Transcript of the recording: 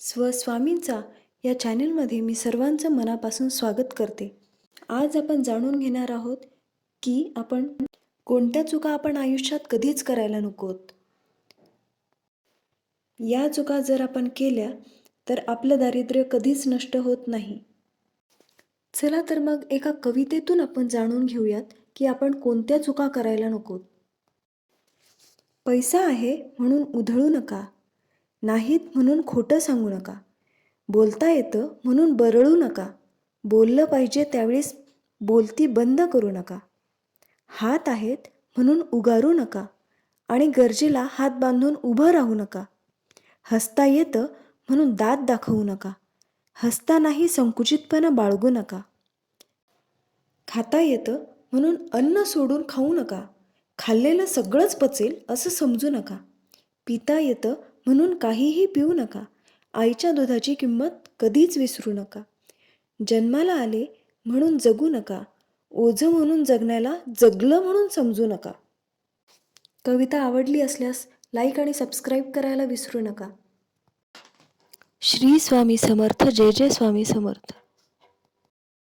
स्वस्वामींचा या चॅनलमध्ये मी सर्वांचं मनापासून स्वागत करते. आज आपण जाणून घेणार आहोत की आपण कोणत्या चुका आपण आयुष्यात कधीच करायला नकोत. या चुका जर आपण केल्या तर आपलं दारिद्र्य कधीच नष्ट होत नाही. चला तर मग एका कवितेतून आपण जाणून घेऊयात की आपण कोणत्या चुका करायला नकोत. पैसा आहे म्हणून उधळू नका. नाहीत म्हणून खोटं सांगू नका. बोलता येतं म्हणून बरळू नका. बोललं पाहिजे त्यावेळेस बोलती बंद करू नका. हात आहेत म्हणून उगारू नका आणि गरजेला हात बांधून उभं राहू नका. हसता येतं म्हणून दात दाखवू नका. हसतानाही संकुचितपणा बाळगू नका. खाता येतं म्हणून अन्न सोडून खाऊ नका. खाल्लेलं सगळंच पचेल असं समजू नका. पिता येतं म्हणून काहीही पिऊ नका. आईच्या दुधाची किंमत कधीच विसरू नका. जन्माला आले म्हणून जगू नका. ओझं म्हणून जगण्याला जगलं म्हणून समजू नका. कविता आवडली असल्यास लाईक आणि सबस्क्राईब करायला विसरू नका. श्री स्वामी समर्थ जय जय स्वामी समर्थ.